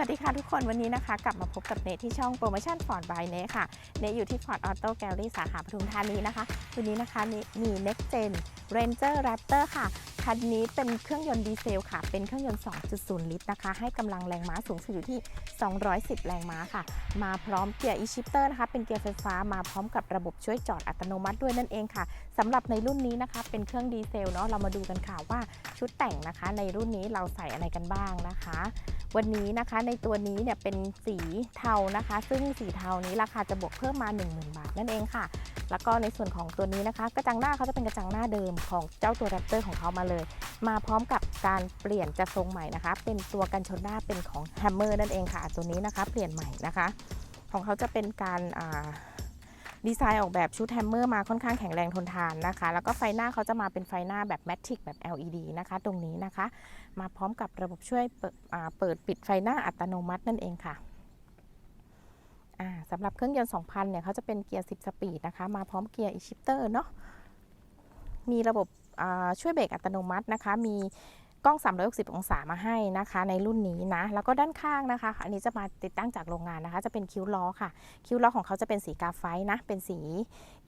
วัสดีค่ะทุกคนวันนี้นะคะ กลับมาพบกับเนทที่ช่องโปรโมชั่นฟอร์ดบายเนทค่ะ เนทอยู่ที่ Ford Auto Gallery สาขาปทุมธานีนะคะ วันนี้นะคะมี Next Gen Ranger Raptor ค่ะ คันนี้เป็นเครื่องยนต์ดีเซลค่ะ เป็นเครื่องยนต์ 2.0 ลิตรนะคะ ให้กำลังแรงม้าสูงสุดอยู่ที่ 210 แรงม้าค่ะ มาพร้อมเกียร์ e-shifter นะคะ เป็นเกียร์ไฟฟ้ามาพร้อมกับระบบช่วยจอดอัตโนมัติด้วยนั่นเองค่ะสำหรับในรุ่นนี้นะคะ เป็นเครื่องดีเซลเนาะ เรามาดูกันค่ะว่าชุดแต่งนะคะ ในรุ่นนี้เราใส่อะไรกันบ้างนะคะ วันนี้นะคะในตัวนี้เนี่ยเป็นสีเทานะคะ ซึ่งสีเทานี้ราคาจะบวกเพิ่มมา 10,000 บาทนั่นเองค่ะ แล้วก็ในส่วนของตัวนี้นะคะ กระจังหน้าเขาจะเป็นกระจังหน้าเดิมของเจ้าตัวแรปเตอร์ของเขามาเลย มาพร้อมกับการเปลี่ยนจะทรงใหม่นะคะ เป็นตัวกันชนหน้าเป็นของแฮมเมอร์นั่นเองค่ะ ตัวนี้นะคะ เปลี่ยนใหม่นะคะ ของเขาจะเป็นการ ดีไซน์ออกแบบชุดแฮมเมอร์มาค่อนข้างแข็งแรงทนทานนะคะ แล้วก็ไฟหน้าเขาจะมาเป็นไฟหน้าแบบแมทริกแบบ LED นะคะ ตรงนี้นะคะ มาพร้อมกับระบบช่วยเปิดอ่าเปิดปิดไฟหน้าอัตโนมัตินั่นเองค่ะสำหรับเครื่องยนต์ 2,000 เนี่ยเขาจะเป็นเกียร์ 10 สปีดนะคะ มาพร้อมเกียร์ e-shifter เนาะ มีระบบช่วยเบรกอัตโนมัตินะคะ มี กล้อง 360 องศามาให้นะคะ ในรุ่นนี้นะ แล้วก็ด้านข้างนะคะ อันนี้จะมาติดตั้งจากโรงงานนะคะ จะเป็นคิ้วล้อค่ะ คิ้วล้อของเขาจะเป็นสีกาไฟนะ เป็นสี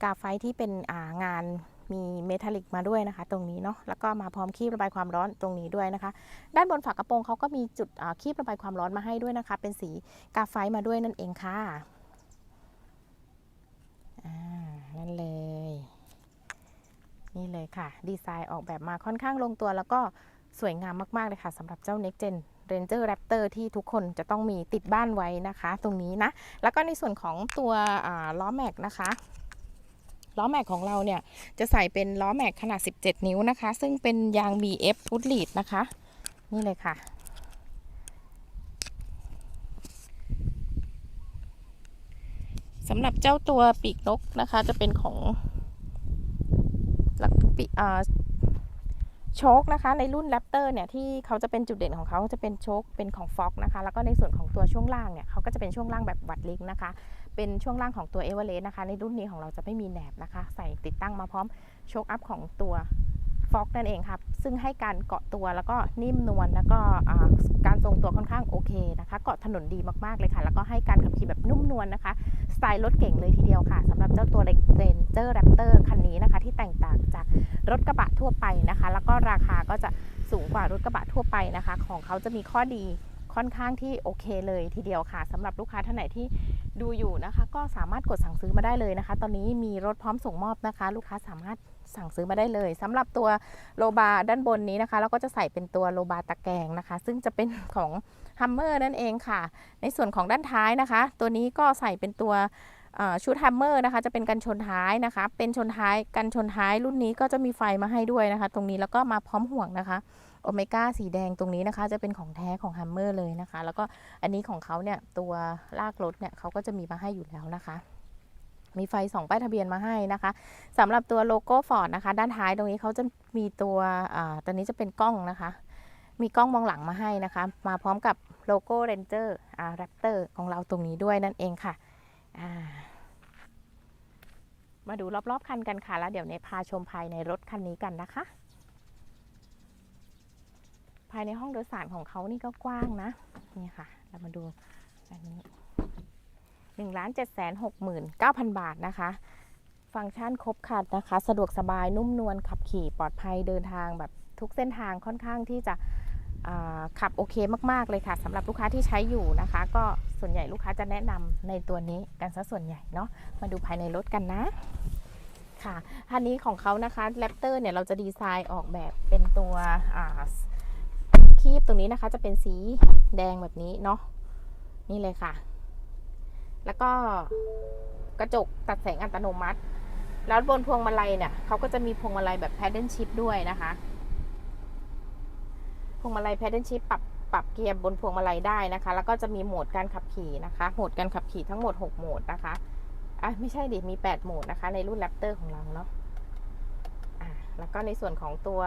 กาไฟที่เป็นางานมีเมทัลลิกมาด้วยนะคะ ตรงนี้เนาะ แล้วก็มาพร้อมคีบระบายความร้อนตรงนี้ด้วยนะคะ ด้านบนฝากระโปรงเขาก็มีจุดคีบระบายความร้อนมาให้ด้วยนะคะ เป็นสีกาไฟมาด้วยนั่นเองค่ะอ่านั่นเลย นี่เลยค่ะ ดีไซน์ออกแบบมาค่อนข้างลงตัวแล้วก็ สวยงามมาก ๆ เลยค่ะสำหรับเจ้า Next Gen Ranger Raptor ที่ทุกคนจะต้องมีติดบ้านไว้นะคะ ตรงนี้นะ แล้วก็ในส่วนของตัวล้อแม็กนะคะล้อแม็กของเราเนี่ยจะใส่เป็นล้อแม็กขนาด 17 นิ้วนะคะ ซึ่งเป็นยาง BF f o o t l e a d นะคะ นี่เลยค่ะ สำหรับเจ้าตัวปีกนกนะคะ จะเป็นของหลักปีอ่า โชคนะคะในรุ่นแรปเตอร์เนี่ยที่เขาจะเป็นจุดเด่นของเขาจะเป็นโชคเป็นของฟ็อกนะคะแล้วก็ในส่วนของตัวช่วงล่างเนี่ยเขาก็จะเป็นช่วงล่างแบบวัดลิงนะคะ เป็นช่วงล่างของตัวเอเวอเรสต์นะคะ ในรุ่นนี้ของเราจะไม่มีแหนบนะคะ ใส่ติดตั้งมาพร้อมโชคอัพของตัว ฟอกนั่นเองครับ ซึ่งให้การเกาะตัวแล้วก็นิ่มนวลแล้วก็การทรงตัวค่อนข้างโอเคนะคะ เกาะถนนดีมากๆเลยค่ะ แล้วก็ให้การขับขี่แบบนุ่มนวลนะคะ สไตล์รถเก่งเลยทีเดียวค่ะสำหรับเจ้าตัวเรนเจอร์แรปเตอร์คันนี้นะคะ ที่แตกต่างจากรถกระบะทั่วไปนะคะ แล้วก็ราคาก็จะสูงกว่ารถกระบะทั่วไปนะคะ ของเขาจะมีข้อดี ค่อนข้างที่โอเคเลยทีเดียวค่ะสำหรับลูกค้าท่านไหนที่ดูอยู่นะคะ ก็สามารถกดสั่งซื้อมาได้เลยนะคะ ตอนนี้มีรถพร้อมส่งมอบนะคะ ลูกค้าสามารถสั่งซื้อมาได้เลยสำหรับตัวโลบาด้านบนนี้นะคะเราก็จะใส่เป็นตัวโลบาตะแกรงนะคะ ซึ่งจะเป็นของฮัมเมอร์นั่นเองค่ะ ในส่วนของด้านท้ายนะคะ ตัวนี้ก็ใส่เป็นตัวชุดฮัมเมอร์นะคะ จะเป็นกันชนท้ายนะคะ เป็นชนท้ายกันชนท้ายรุ่นนี้ก็จะมีไฟมาให้ด้วยนะคะ ตรงนี้แล้วก็มาพร้อมห่วงนะคะ โอเมก้าสีแดงตรงนี้นะคะ จะเป็นของแท้ของฮัมเมอร์เลยนะคะ แล้วก็อันนี้ของเขาเนี่ยตัวลากรถเนี่ยเขาก็จะมีมาให้อยู่แล้วนะคะมีไฟสองป้ายทะเบียนมาให้นะคะสำหรับตัวโลโก้ฟอร์ดนะคะ ด้านท้ายตรงนี้เขาจะมีตัวอ่าตอนนี้จะเป็นกล้องนะคะ มีกล้องมองหลังมาให้นะคะ มาพร้อมกับโลโก้ Ranger อ่า Raptor ของเราตรงนี้ด้วยนั่นเองค่ะอ่ามาดูรอบๆคันกันค่ะ แล้วเดี๋ยวเนพาชมภายในรถคันนี้กันนะคะ ภายในห้องโดยสารของเขานี่ก็กว้างนะ นี่ค่ะ เรามาดูอันนี้หนึ่งล้านเจ็ดแสนหกหมื่นเก้าพันบาทนะคะ ฟังก์ชันครบครันนะคะ สะดวกสบายนุ่มนวลขับขี่ปลอดภัยเดินทางแบบทุกเส้นทางค่อนข้างที่จะขับโอเคมาก ๆ เลยค่ะสำหรับลูกค้าที่ใช้อยู่นะคะ ก็ส่วนใหญ่ลูกค้าจะแนะนำในตัวนี้กันซะส่วนใหญ่เนาะมาดูภายในรถกันนะค่ะคันนี้ของเขานะคะแรปเตอร์เนี่ยเราจะดีไซน์ออกแบบเป็นตัวอ่า คีบตรงนี้นะคะ จะเป็นสีแดงแบบนี้เนาะนี่เลยค่ะ แล้วก็กระจกตัดแสงอัตโนมัติ แล้วบนพวงมาลัยเนี่ยเขาก็จะมีพวงมาลัยแบบ paddle shift ด้วยนะคะพวงมาลัย paddle shift ปรับปรับเกียร์บนพวงมาลัยได้นะคะ แล้วก็จะมีโหมดการขับขี่นะคะโหมดการขับขี่ทั้งหมด 6 โหมดนะคะอะไม่ใช่ดิมี 8 โหมดนะคะ ในรุ่น Raptor ของเราเนาะอะแล้วก็ในส่วนของตัว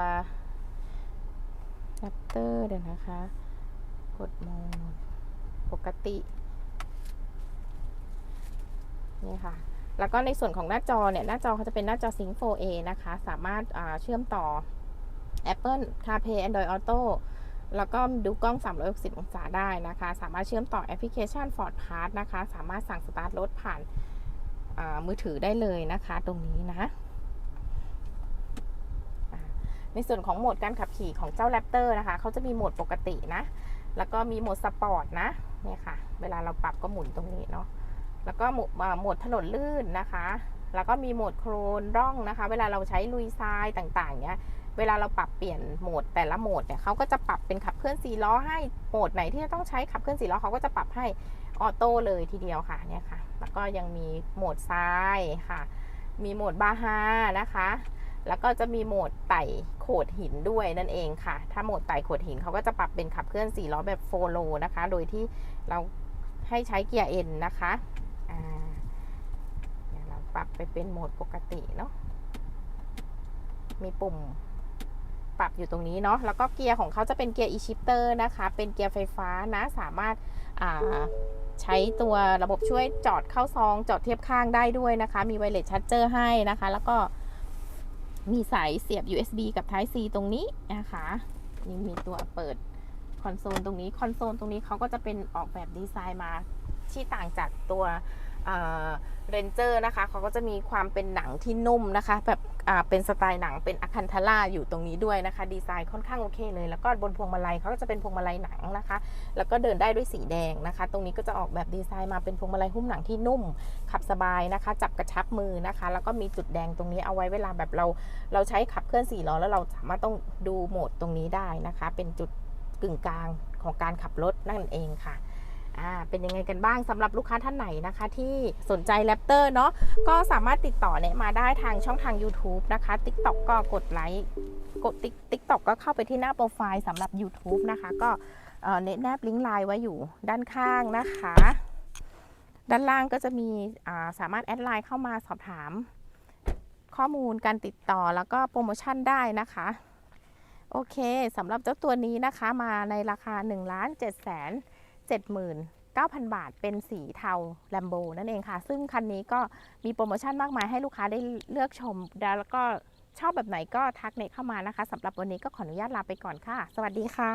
Raptor เดี๋ยวนะคะ กดโหมดปกติ นี่ค่ะ แล้วก็ในส่วนของหน้าจอเนี่ย หน้าจอเขาจะเป็นหน้าจอ Sync 4A นะคะ สามารถาเชื่อมต่อ Apple CarPlay Android Auto แล้วก็ดูกล้อง 360 องศาได้นะคะ สามารถเชื่อมต่อแอปพลิเคชัน Ford Pass นะคะ สามารถสั่งสตาร์ทรถผ่านามือถือได้เลยนะคะ ตรงนี้นะ ในส่วนของโหมดการขับขี่ของเจ้า Raptor นะคะเขาจะมีโหมดปกตินะ แล้วก็มีโหมดสปอร์ตนะเนี่ยค่ะ เวลาเราปรับก็หมุนตรงนี้เนาะแล้วก็โหมดอ่าโหมดถนนลื่นนะคะ แล้วก็มีโหมดโครนร่องนะคะ เวลาเราใช้ลุยทรายต่างๆเนี้ยเวลาเราปรับเปลี่ยนโหมดแต่ละโหมดเนี่ยเขาก็จะปรับเป็นขับเคลื่อน4ล้อให้โหมดไหนที่จะต้องใช้ขับเคลื่อน4ล้อเขาก็จะปรับให้ออโต้เลยทีเดียวค่ะเนี่ยค่ะ แล้วก็ยังมีโหมดทรายค่ะ มีโหมดบาฮานะคะ แล้วก็จะมีโหมดไต่โขดหินด้วยนั่นเองค่ะ ถ้าโหมดไต่โขดหินเขาก็จะปรับเป็นขับเคลื่อน4ล้อแบบโฟโลนะคะ โดยที่เราให้ใช้เกียร์เอ็นนะคะเดี๋ยวเราปรับไปเป็นโหมดปกติเนาะ มีปุ่มปรับอยู่ตรงนี้เนาะ แล้วก็เกียร์ของเขาจะเป็นเกียร์ e-shifter นะคะ เป็นเกียร์ไฟฟ้านะ สามารถาใช้ตัวระบบช่วยจอดเข้าซอง จอดเทียบข้างได้ด้วยนะคะ มีไวเลสชาร์เจอร์ให้นะคะ แล้วก็ มีสายเสียบ USB กับ Type C ตรงนี้นะคะนี่มีตัวเปิดคอนโซลตรงนี้คอนโซลตรงนี้เขาก็จะเป็นออกแบบดีไซน์มาที่ต่างจากตัวเรนเจอร์นะคะเขาก็จะมีความเป็นหนังที่นุ่มนะคะ แบบ เป็นสไตล์หนังเป็นอะคันทาร่าอยู่ตรงนี้ด้วยนะคะ ดีไซน์ค่อนข้างโอเคเลย แล้วก็บนพวงมาลัยเขาก็จะเป็นพวงมาลัยหนังนะคะ แล้วก็เดินได้ด้วยสีแดงนะคะ ตรงนี้ก็จะออกแบบดีไซน์มาเป็นพวงมาลัยหุ้มหนังที่นุ่ม ขับสบายนะคะ จับกระชับมือนะคะ แล้วก็มีจุดแดงตรงนี้เอาไว้เวลาแบบเราเราใช้ขับเคลื่อนสี่ล้อแล้วเราสามารถต้องดูโหมดตรงนี้ได้นะคะ เป็นจุดกึ่งกลางของการขับรถนั่นเองค่ะ อ่าเป็นยังไงกันบ้างสำหรับลูกค้าท่านไหนนะคะ ที่สนใจแรปเตอร์เนาะก็สามารถติดต่อเนี่ยมาได้ทางช่องทาง YouTube นะคะ TikTok ก็กดไลค์กด TikTok ก็เข้าไปที่หน้าโปรไฟล์สำหรับ YouTube นะคะ ก็เน็ตแนบลิงก์ไลน์ไว้อยู่ด้านข้างนะคะ ด้านล่างก็จะมีสามารถแอดไลน์เข้ามาสอบถาม ข้อมูลการติดต่อแล้วก็โปรโมชั่นได้นะคะ โอเคสำหรับเจ้าตัวนี้นะคะมาในราคา 1 7 7 79,000 บาท เป็นสีเทาแลมโบนั่นเองค่ะ ซึ่งคันนี้ก็มีโปรโมชั่นมากมายให้ลูกค้าได้เลือกชม แล้วก็ชอบแบบไหนก็ทักเนเข้ามานะคะสำหรับวันนี้ก็ขออนุญาตลาไปก่อนค่ะ สวัสดีค่ะ